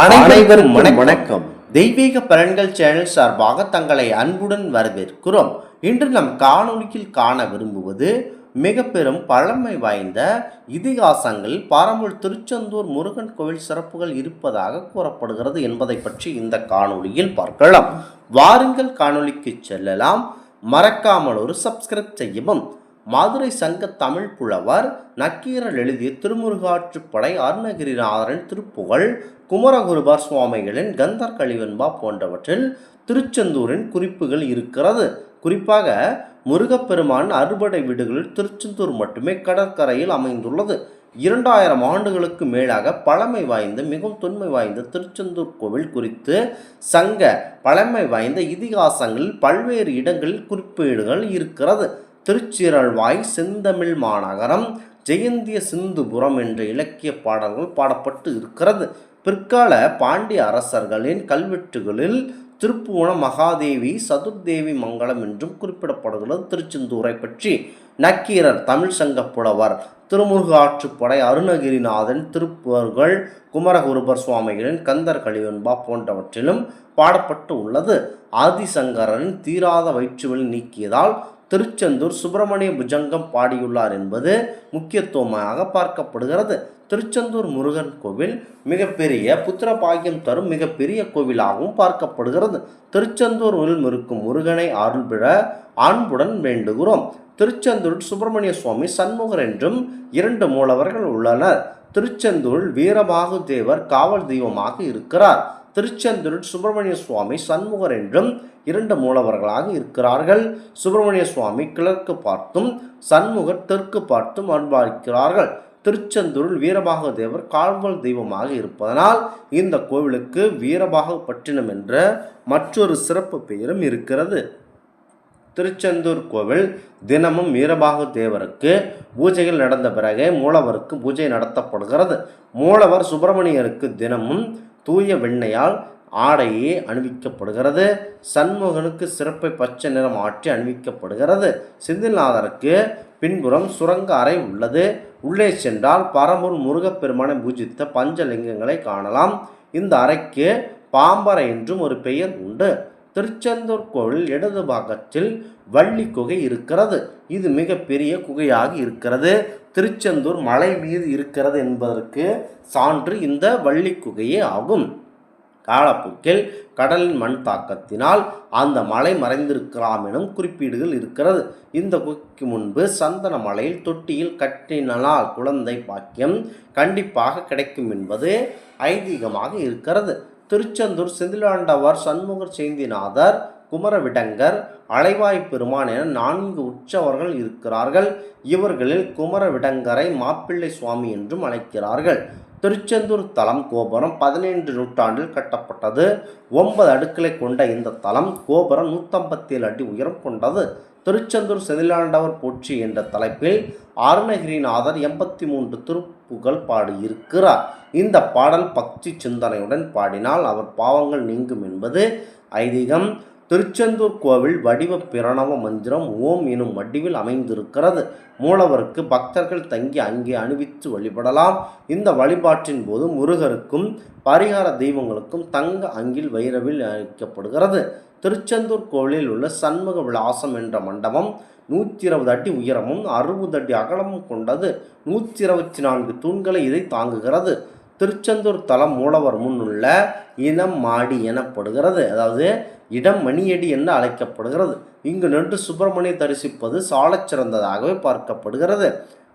அனைவரும் வணக்கம். தெய்வீக பலன்கள் சேனல் சார்பாக தங்களை அன்புடன் வரவேற்கிறோம். இன்று நம் காணொளியில் காண விரும்புவது மிக பெரும் பழமை வாய்ந்த இதிகாசங்கள். பாரம்பரிய திருச்செந்தூர் முருகன் கோவில் சிறப்புகள் இருப்பதாக கூறப்படுகிறது என்பதை பற்றி இந்த காணொளியில் பார்க்கலாம். வாருங்கள் காணொளிக்கு செல்லலாம். மறக்காமல் ஒரு சப்ஸ்கிரைப் செய்யவும் மதுரை சங்க தமிழ் புலவர் நக்கீரர் எழுதிய திருமுருகாற்றுப்படை அருணகிரிநாதரின் திருப்புகழ் குமரகுருபார் சுவாமிகளின் கந்தர் கழிவென்பா போன்றவற்றில் திருச்செந்தூரின் குறிப்புகள் இருக்கிறது. குறிப்பாக முருகப்பெருமான் அறுபடை வீடுகளில் திருச்செந்தூர் மட்டுமே கடற்கரையில் அமைந்துள்ளது. இரண்டாயிரம் ஆண்டுகளுக்கு மேலாக பழமை வாய்ந்த மிகவும் தொன்மை வாய்ந்த திருச்செந்தூர் கோவில் குறித்து சங்க பழமை வாய்ந்த இதிகாசங்களில் பல்வேறு இடங்களில் குறிப்பீடுகள் இருக்கிறது. திருச்சிரல்வாய் செந்தமிழ் மாநகரம் ஜெயந்திய சிந்துபுரம் என்ற இலக்கிய பாடல்கள் பாடப்பட்டு இருக்கிறது. பிற்கால பாண்டிய அரசர்களின் கல்வெட்டுகளில் திருப்புவன மகாதேவி சதுர்தேவி மங்கலம் என்றும் குறிப்பிடப்படுகிறது திருச்செந்தூரை பற்றி. நக்கீரர் தமிழ் சங்க புலவர் திருமுருகாற்றுப்படை அருணகிரிநாதன் திருப்புவர்கள் குமரகுருபர் சுவாமிகளின் கந்தர் கலிவென்பா போன்றவற்றிலும் பாடப்பட்டு உள்ளது. ஆதிசங்கரன் தீராத வயிற்றுவலி நீக்கியதால் திருச்செந்தூர் சுப்பிரமணிய புஜங்கம் பாடியுள்ளார் என்பது முக்கியத்துவமாக பார்க்கப்படுகிறது. திருச்செந்தூர் முருகன் கோவில் மிகப்பெரிய புத்திர பாக்கியம் தரும் மிகப்பெரிய கோவிலாகவும் பார்க்கப்படுகிறது. திருச்செந்தூரில் இருக்கும் முருகனை அருள்பிழ அன்புடன் வேண்டுகிறோம். திருச்செந்தூர் சுப்பிரமணிய சுவாமி சண்முகர் என்றும் இரண்டு மூலவர்கள் உள்ளனர். திருச்செந்தூரில் வீரபாகு தேவர் காவல் தெய்வமாக இருக்கிறார். திருச்செந்தூரில் சுப்பிரமணிய சுவாமி சண்முகர் என்றும் இரண்டு மூலவர்களாக இருக்கிறார்கள். சுப்பிரமணிய சுவாமி கிழக்கு பார்த்தும் சண்முகர் தெற்கு பார்த்தும் அன்பாளிக்கிறார்கள் திருச்செந்தூரில் வீரபாக தேவர் கால்வல் தெய்வமாக இருப்பதனால் இந்த கோவிலுக்கு வீரபாக பட்டினம் என்ற மற்றொரு சிறப்பு பெயரும் இருக்கிறது. திருச்செந்தூர் கோவில் தினமும் வீரபாகு தேவருக்கு பூஜைகள் நடந்த பிறகே மூலவருக்கு பூஜை நடத்தப்படுகிறது. மூலவர் சுப்பிரமணியருக்கு தினமும் தூய வெண்ணையால் ஆடையே அணிவிக்கப்படுகிறது. சண்முகனுக்கு சிறப்பை பச்சை நிறம் ஆற்றி அணிவிக்கப்படுகிறது. சிந்தில்நாதருக்கு பின்புறம் சுரங்க அறை உள்ளது. உள்ளே சென்றால் பரம்பூர் முருகப்பெருமானை பூஜித்த பஞ்சலிங்கங்களை காணலாம். இந்த அறைக்கு பாம்பறை என்றும் ஒரு பெயர் உண்டு. திருச்செந்தூர் கோவில் இடது பாகத்தில் வள்ளி குகை இருக்கிறது. இது மிக பெரிய குகையாக இருக்கிறது. திருச்செந்தூர் மலை மீது இருக்கிறது என்பதற்கு சான்று இந்த வள்ளி குகையே ஆகும். காலப்போக்கில் கடலின் மண் தாக்கத்தினால் அந்த மலை மறைந்திருக்கலாம் எனும் குறிப்பீடுகள் இருக்கிறது. இந்த குகைக்கு முன்பு சந்தன மலையில் தொட்டியில் கட்டினால் குழந்தை பாக்கியம் கண்டிப்பாக கிடைக்கும் என்பது ஐதீகமாக இருக்கிறது. திருச்செந்தூர் செந்திலாண்டவர் சண்முகர் சேந்திநாதர் குமரவிடங்கர் அலைவாய் பெருமான் என நான்கு உற்சவர்கள் இருக்கிறார்கள். இவர்களில் குமரவிடங்கரை மாப்பிள்ளை சுவாமி என்றும் அழைக்கிறார்கள். திருச்செந்தூர் தலம் கோபுரம் பதினைந்து நூற்றாண்டில் கட்டப்பட்டது. ஒன்பது அடுக்களை கொண்ட இந்த தலம் கோபுரம் நூற்றம்பத்தேழு அடி உயரம் கொண்டது. திருச்செந்தூர் செதிலாண்டவர் போற்றி என்ற தலைப்பில் அருணகிரிநாதர் எண்பத்தி மூன்று திருப்புகள் பாடியிருக்கிறார். இந்த பாடல் பக்தி சிந்தனையுடன் பாடினால் அவர் பாவங்கள் நீங்கும் என்பது ஐதீகம். திருச்செந்தூர் கோவில் வடிவ பிரணவ மந்திரம் ஓம் எனும் வடிவில் அமைந்திருக்கிறது. மூலவருக்கு பக்தர்கள் தங்கி அங்கே அணிவித்து வழிபடலாம். இந்த வழிபாட்டின் போது முருகருக்கும் பரிகார தெய்வங்களுக்கும் தங்க அங்கில் வைரவில் அளிக்கப்படுகிறது திருச்செந்தூர் கோவிலில் உள்ள சண்முக விலாசம் என்ற மண்டபம் நூற்றி இருபது அடி உயரமும் அறுபது அடி அகலமும் கொண்டது. நூற்றி இருபத்தி நான்கு தூண்களை இதை தாங்குகிறது. திருச்செந்தூர் தலம் மூலவர் முன்னுள்ள இனம் மாடி எனப்படுகிறது. அதாவது இடம் மணியடி என்று அழைக்கப்படுகிறது. இங்கு நின்று சுப்பிரமணிய தரிசிப்பது சாலச் சிறந்ததாகவே பார்க்கப்படுகிறது.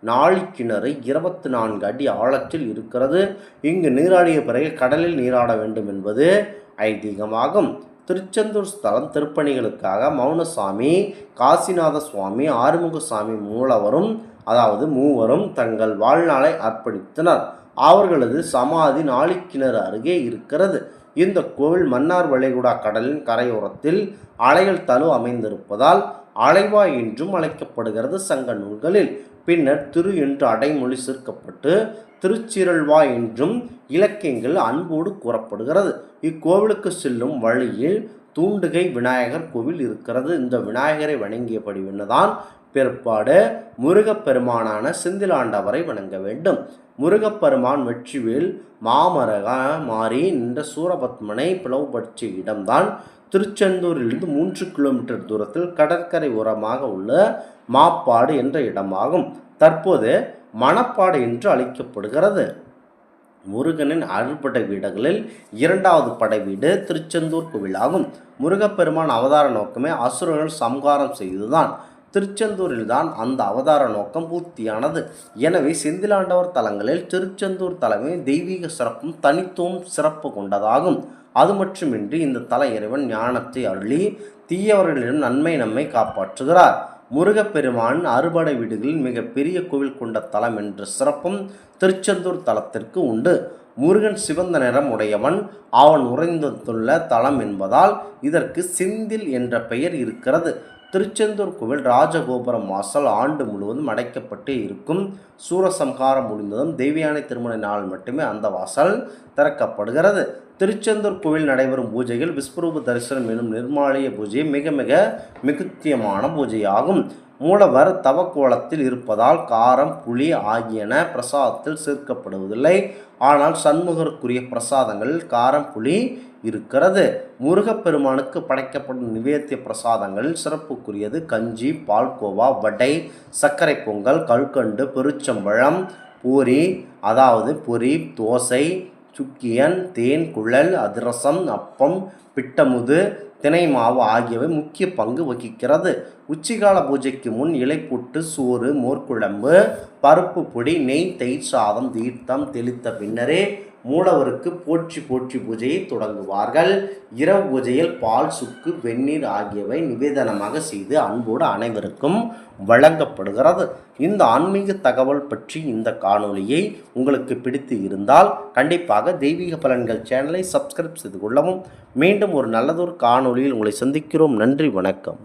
நாழிக்கிணறு இருபத்தி நான்கு அடி ஆழத்தில் இருக்கிறது. இங்கு நீராடிய பிறகு கடலில் நீராட வேண்டும் என்பது ஐதீகமாகும். திருச்செந்தூர் ஸ்தலம் திருப்பணிகளுக்காக மௌனசாமி காசிநாத சுவாமி ஆறுமுகசாமி மூலவரும் அதாவது மூவரும் தங்கள் வாழ்நாளை அர்ப்பணித்தனர். அவர்களது சமாதி நாளிக்கிணறு அருகே இருக்கிறது. இந்த கோவில் மன்னார் வளைகுடா கடலின் கரையோரத்தில் அலைகள் தழு அமைந்திருப்பதால் அலைவாய் என்றும் அழைக்கப்படுகிறது சங்க நூல்களில். பின்னர் திரு என்று அடைமொழி சேர்க்கப்பட்டு திருச்சிரல்வாய் என்றும் இலக்கியங்கள் அன்போடு கூறப்படுகிறது. இக்கோவிலுக்கு செல்லும் வழியில் தூண்டுகை விநாயகர் கோவில் இருக்கிறது. இந்த விநாயகரை வணங்கியபடி தான் பிற்பாடு முருகப்பெருமானான செந்திலாண்டவரை வணங்க வேண்டும். முருகப்பெருமான் வெற்றிவேல் மாமரக மாறி நின்ற சூரபத்மனை பிளவுபடுத்திய இடம்தான் திருச்செந்தூரிலிருந்து மூன்று கிலோமீட்டர் தூரத்தில் கடற்கரை ஓரமாக உள்ள மாப்பாடு என்ற இடமாகும். தற்போது மணப்பாடு என்று அழைக்கப்படுகிறது. முருகனின் அருள்படை வீடுகளில் இரண்டாவது படை வீடு திருச்செந்தூர் கோவிலாகும். முருகப்பெருமான் அவதார நோக்கமே அசுரர்கள் சம்ஹாரம் செய்துதான் திருச்செந்தூரில்தான் அந்த அவதார நோக்கம் பூர்த்தியானது. எனவே செந்திலாண்டவர் தலங்களில் திருச்செந்தூர் தலைமை தெய்வீக சிறப்பும் தனித்துவம் சிறப்பு கொண்டதாகும். அது மட்டுமின்றி இந்த தல இறைவன் ஞானத்தை அருளி தீயவர்களிடம் நன்மை நம்மை காப்பாற்றுகிறார். முருகப்பெருமான் அறுபடை வீடுகளில் மிகப்பெரிய கோவில் கொண்ட தலம் என்ற சிறப்பும் திருச்செந்தூர் தலத்திற்கு உண்டு. முருகன் சிவந்த நிறம் உடையவன் அவன் உறைந்துள்ள தலம் என்பதால் இதற்கு செந்தில் என்ற பெயர் இருக்கிறது. திருச்செந்தூர் கோவில் ராஜகோபுரம் வாசல் ஆண்டு முழுவதும் அடைக்கப்பட்டு இருக்கும். சூரசம்ஹாரம் முடிந்ததும் தேவியானை திருமண நாள் மட்டுமே அந்த வாசல் திறக்கப்படுகிறது. திருச்செந்தூர் கோவில் நடைபெறும் பூஜைகள் விஸ்வரூப தரிசனம் எனும் நிர்மாலய பூஜை மிக மிக மிகுத்தியமான பூஜையாகும். மூலவர் தவக்கோலத்தில் இருப்பதால் காரம் புளி ஆகியன பிரசாதத்தில் சேர்க்கப்படுவதில்லை. ஆனால் சண்முகருக்குரிய பிரசாதங்களில் காரம் புளி இருக்கிறது. முருகப்பெருமானுக்கு படைக்கப்படும் நிவேத்திய பிரசாதங்களில் சிறப்புக்குரியது. கஞ்சி பால்கோவா வடை சர்க்கரை பொங்கல் கல்கண்டு பெருச்சம்பழம் பூரி அதாவது பொரி தோசை சுக்கியன் தேன் குழல் அதிரசம் அப்பம் பிட்டமுது தினை மாவு ஆகியவை முக்கிய பங்கு வகிக்கிறது. உச்சிகால பூஜைக்கு முன் இலைப்புட்டு சோறு மோர்க்குழம்பு பருப்பு பொடி நெய் தயிர் சாதம் தீர்த்தம் தெளித்த பின்னரே மூலவருக்கு போற்றி போற்றி பூஜையை தொடங்குவார்கள். இரவு பூஜையில் பால் சுக்கு வெந்நீர் ஆகியவை நிவேதனமாக செய்து அன்போடு அனைவருக்கும் வழங்கப்படுகிறது. இந்த ஆன்மீக தகவல் பற்றி இந்த காணொளியை உங்களுக்கு பிடித்து இருந்தால் கண்டிப்பாக தெய்வீக பலன்கள் சேனலை சப்ஸ்கிரைப் செய்து கொள்ளவும். மீண்டும் ஒரு நல்லதொரு காணொளியில் உங்களை சந்திக்கிறோம். நன்றி வணக்கம்.